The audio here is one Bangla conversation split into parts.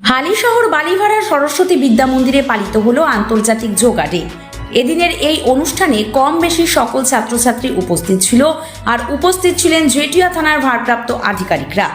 হালিশহর বালিভাড়া সরস্বতী বিদ্যা মন্দিরে পালিত হলো আন্তর্জাতিক যোগা ডে। এদিনের এই অনুষ্ঠানে কম বেশি সকল ছাত্রছাত্রী উপস্থিত ছিল আর উপস্থিত ছিলেন জেটিয়া থানার ভারপ্রাপ্ত আধিকারিকরা।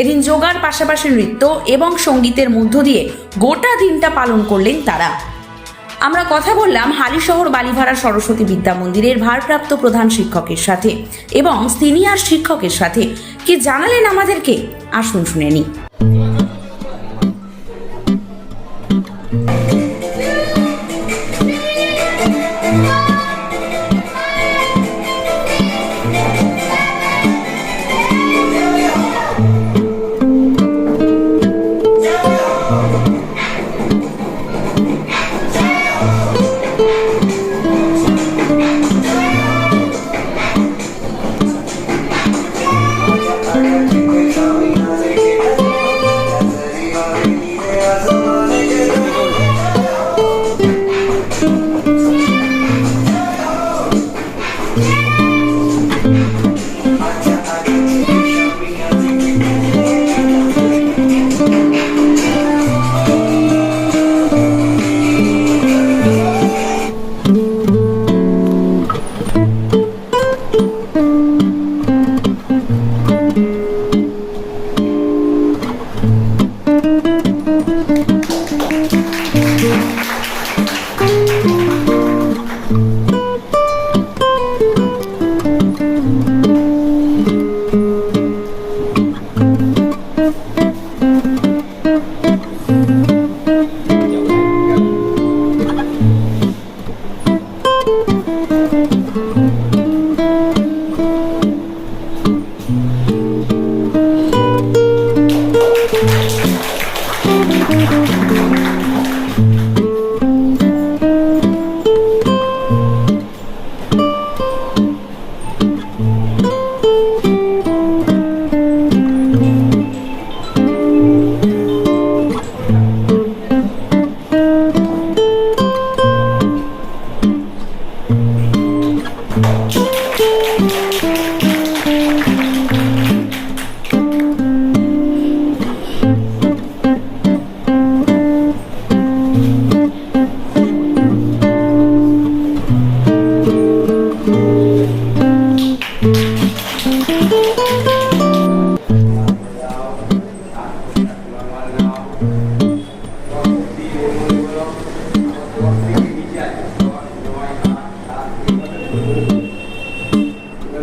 এদিন যোগার পাশাপাশি নৃত্য এবং সঙ্গীতের মধ্য দিয়ে গোটা দিনটা পালন করলেন তারা। আমরা কথা বললাম হালিশহর বালিভাড়া সরস্বতী বিদ্যা মন্দিরের ভারপ্রাপ্ত প্রধান শিক্ষকের সাথে এবং সিনিয়র শিক্ষকের সাথে। কি জানালেন আমাদেরকে? আসুন শুনে নিই।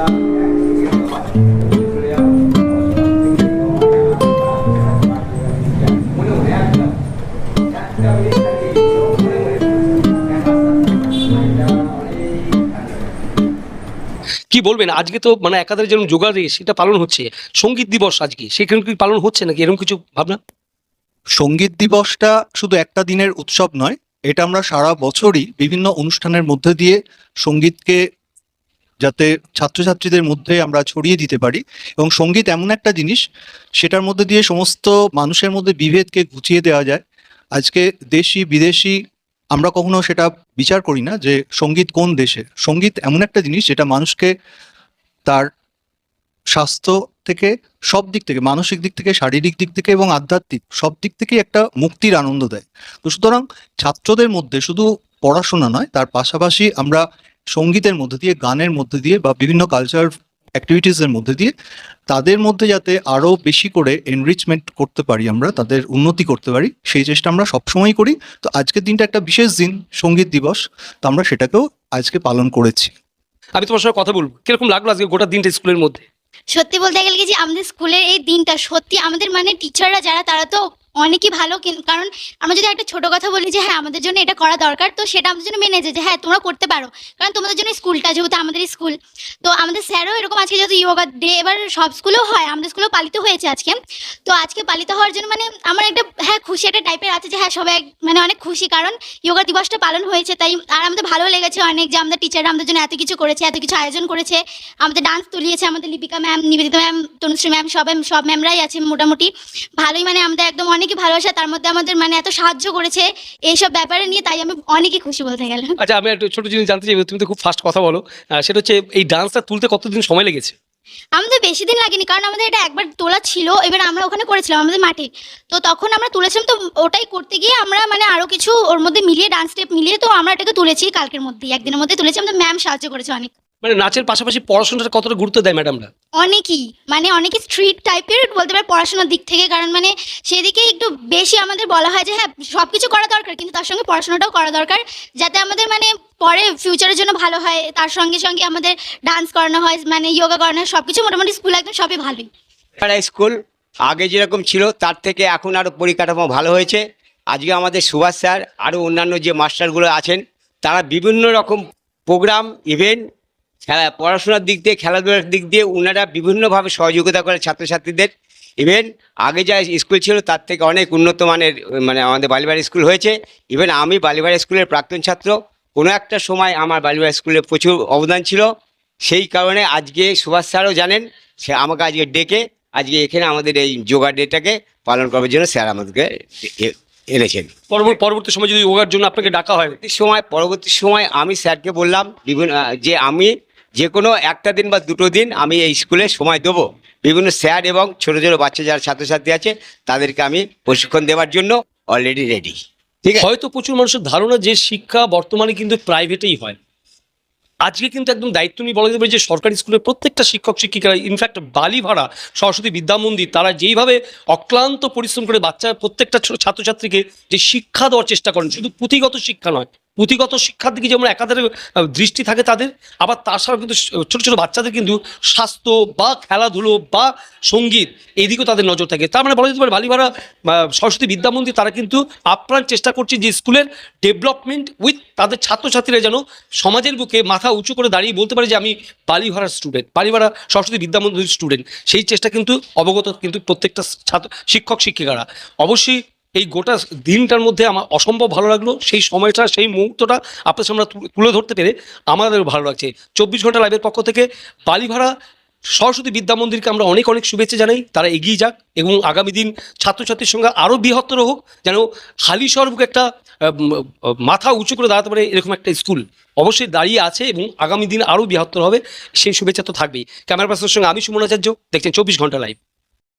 কি বলবেন? আজকে তো মানে একাধারে যেরকম যোগা সেটা পালন হচ্ছে। সংগীত দিবস আজকে, সেখানে কি পালন হচ্ছে নাকি? এরকম কিছু ভাবনা? সংগীত দিবসটা শুধু একটা দিনের উৎসব নয়, এটা আমরা সারা বছরই বিভিন্ন অনুষ্ঠানের মধ্যে দিয়ে সঙ্গীতকে যাতে ছাত্রছাত্রীদের মধ্যে আমরা ছড়িয়ে দিতে পারি এবং সংগীত এমন একটা জিনিস, সেটার মধ্যে দিয়ে সমস্ত মানুষের মধ্যে বিভেদকে ঘুচিয়ে দেওয়া যায়। আজকে দেশি, বিদেশি, আমরা কখনো সেটা বিচার করি না যে সংগীত কোন দেশে। সংগীত এমন একটা জিনিস যেটা মানুষকে তার স্বাস্থ্য থেকে, সব দিক থেকে, মানসিক দিক থেকে, শারীরিক দিক থেকে এবং আধ্যাত্মিক সব দিক থেকেই একটা মুক্তির আনন্দ দেয়। তো সুতরাং ছাত্রদের মধ্যে শুধু পড়াশোনা নয়, তার পাশাপাশি আমরা সঙ্গীতের মধ্যে দিয়ে গানের মধ্যে দিয়ে বা বিভিন্ন কালচার অ্যাক্টিভিটিসের মধ্যে দিয়ে তাদের মধ্যে যাতে আরও বেশি করে এনরিচমেন্ট করতে পারি আমরা তাদের উন্নতি করতে পারি সেই চেষ্টা আমরা সবসময় করি। তো আজকের দিনটা একটা বিশেষ দিন সংগীত দিবস। তো আমরা সেটাকেও আজকে পালন করেছি। আমি তোমার সঙ্গে কথা বলব। কীরকম লাগল আজকে গোটা দিনটা স্কুলের মধ্যে? সত্যি বলতে গেলে কি যে আমাদের স্কুলের এই দিনটা সত্যি আমাদের মানে টিচাররা যারা তারা তো অনেকই ভালো কারণ আমরা যদি একটা ছোট কথা বলি যে হ্যাঁ আমাদের জন্য এটা করা দরকার, তো সেটা আমাদের জন্য মেনে যে হ্যাঁ তোমরা করতে পারো। কারণ তোমাদের জন্য স্কুলটা, যেহেতু আমাদের স্কুল, তো আমাদের স্যারও এরকম আজকে যেহেতু ইয়োগা ডে এবার সব স্কুলেও হয়, আমাদের স্কুলেও পালিত হয়েছে আজকে। তো আজকে পালিত হওয়ার জন্য মানে আমার একটা হ্যাঁ খুশি একটা টাইপের আছে যে হ্যাঁ সবাই মানে অনেক খুশি, কারণ যোগা দিবসটা পালন হয়েছে, তাই আর আমাদের ভালো লেগেছে অনেক যে, আমাদের টিচাররা আমাদের জন্য এত কিছু করেছে, এত কিছু আয়োজন করেছে। আমাদের ডান্স তুলিয়েছে, আমাদের Lipika ma'am Nivedita ma'am Tanushree ma'am সব সব ম্যামরাই আছে মোটামুটি। ভালোই মানে আমাদের একদম অনেকই ভালোবাসা তার মধ্যে আমাদের মানে এত সাহায্য করেছে এইসব ব্যাপারে নিয়ে তাই আমি অনেকই খুশি বলতে গেলে আচ্ছা আমি একটা ছোট জিনিস জানতে চাই তুমি তো খুব ফাস্ট কথা বলো। সেটা হচ্ছে এই ডান্সটা তুলতে কতদিন সময় লেগেছে? আমাদের বেশি দিন লাগেনি কারণ আমাদের এটা একবার তোলা ছিল এবার আমরা ওখানে করেছিলাম আমাদের মাঠে। তো তখন আমরা তুলেছিলাম তো ওটাই করতে গিয়ে আমরা মানে আরও কিছু ওর মধ্যে মিলিয়ে ডান্স স্টেপ মিলিয়ে তো আমরা এটাকে তুলেছি কালকের মধ্যেই একদিনের মধ্যে তুলেছি আমাদের ম্যাম সাহায্য করেছে অনেক। মানে নাচের পাশাপাশি পড়াশোনাটা কতটা গুরুত্ব দেয় ম্যাডামরা? অনেকই। মানে অনেকই স্ট্রিট টাইপের বলতে পারে পড়াশোনার দিক থেকে কারণ মানে সেদিকে একটু বেশি আমাদের বলা হয় যে হ্যাঁ সব কিছু করা দরকার কিন্তু তার সঙ্গে পড়াশোনাটাও করা দরকার যাতে আমাদের মানে পরে ফিউচারের জন্য ভালো হয় তার সঙ্গে সঙ্গে আমাদের ডান্স করানো হয় মানে যোগা করানো হয় সব কিছু মোটামুটি স্কুল একদম সবই ভালোই। স্কুল আগে যেরকম ছিল তার থেকে এখন আরও পরিকাঠামো ভালো হয়েছে। আজকে আমাদের সুভাষ স্যার আরও অন্যান্য যে মাস্টারগুলো আছেন তারা বিভিন্ন রকম প্রোগ্রাম ইভেন্ট খেলা পড়াশোনার দিক দিয়ে খেলাধুলার দিক দিয়ে ওনারা বিভিন্নভাবে সহযোগিতা করে ছাত্রছাত্রীদের। ইভেন আগে যা স্কুল ছিল তার থেকে অনেক উন্নত মানের মানে আমাদের বালিবাড়ি স্কুল হয়েছে। ইভেন আমি বালিবাড়ি স্কুলের প্রাক্তন ছাত্র। কোনো একটা সময় আমার বালিবাড়ি স্কুলে প্রচুর অবদান ছিল। সেই কারণে আজকে সুভাষ স্যারও জানেন সে আমাকে আজকে ডেকে আজকে এখানে আমাদের এই যোগা ডেটাকে পালন করার জন্য স্যার আমাদেরকে এনেছেন। পরবর্তী পরবর্তী সময় যদি যোগার জন্য আপনাকে ডাকা হয়? সময় পরবর্তী সময় আমি স্যারকে বললাম বিভিন্ন যে আমি যে কোনো একটা দিন বা দুটো দিন আমি এই স্কুলে সময় দেবো। বিভিন্ন স্যার এবং ছোটো ছোটো বাচ্চা যারা ছাত্রছাত্রী আছে, তাদেরকে আমি প্রশিক্ষণ দেওয়ার জন্য অলরেডি রেডি ঠিক আছে? হয়তো প্রচুর মানুষের ধারণা যে শিক্ষা বর্তমানে কিন্তু প্রাইভেটেই হয়। আজকে কিন্তু একদম দায়িত্ব নিয়ে বলা পারে যে সরকারি স্কুলের প্রত্যেকটা শিক্ষক শিক্ষিকা ইনফ্যাক্ট বালি ভাড়া সরস্বতী বিদ্যা মন্দির তারা যেইভাবে অক্লান্ত পরিশ্রম করে বাচ্চা, প্রত্যেকটা ছাত্রছাত্রীকে যে শিক্ষা দেওয়ার চেষ্টা করেন, শুধু পুঁথিগত শিক্ষা নয় পুঁথিগত শিক্ষার দিকে যেমন একাধারে দৃষ্টি থাকে তাদের, আবার তাছাড়াও কিন্তু ছোট ছোট বাচ্চাদের কিন্তু স্বাস্থ্য বা খেলাধুলো বা সংগীত এদিকেও তাদের নজর থাকে। তার মানে বলা যেতে পারে বালিভাড়া সরস্বতী বিদ্যা মন্দির তারা কিন্তু আপ্রাণ চেষ্টা করছে যে স্কুলের ডেভেলপমেন্ট উইথ তাদের ছাত্রছাত্রীরা যেন সমাজের বুকে মাথা উঁচু করে দাঁড়িয়ে বলতে পারে যে আমি বালিভাড়ার স্টুডেন্ট বালিভাড়া সরস্বতী বিদ্যা মন্দির স্টুডেন্ট সেই চেষ্টা কিন্তু অবগত কিন্তু প্রত্যেকটা ছাত্র, শিক্ষক, শিক্ষিকারা। অবশ্যই এই গোটা দিনটার মধ্যে আমার অসম্ভব ভালো লাগল। সেই সময়টা, সেই মুহূর্তটা আপনার সামনে তুলে ধরতে পেরে আমাদের ভালো লাগছে। চব্বিশ ঘণ্টা লাইভের পক্ষ থেকে বালিভাড়া সরস্বতী বিদ্যা মন্দিরকে আমরা অনেক অনেক শুভেচ্ছা জানাই। তারা এগিয়ে যাক এবং আগামী দিন ছাত্রছাত্রীর সঙ্গে আরও বৃহত্তর হোক, যেন বুকে একটা মাথা উঁচু করে দাঁড়াতে পারে এরকম একটা স্কুল অবশ্যই দাঁড়িয়ে আছে এবং আগামী দিন আরও বৃহত্তর হবে। সেই শুভেচ্ছা তো থাকবেই। ক্যামেরা পার্সনের সঙ্গে আমি সুমন আচার্য। দেখছেন চব্বিশ ঘণ্টা লাইভ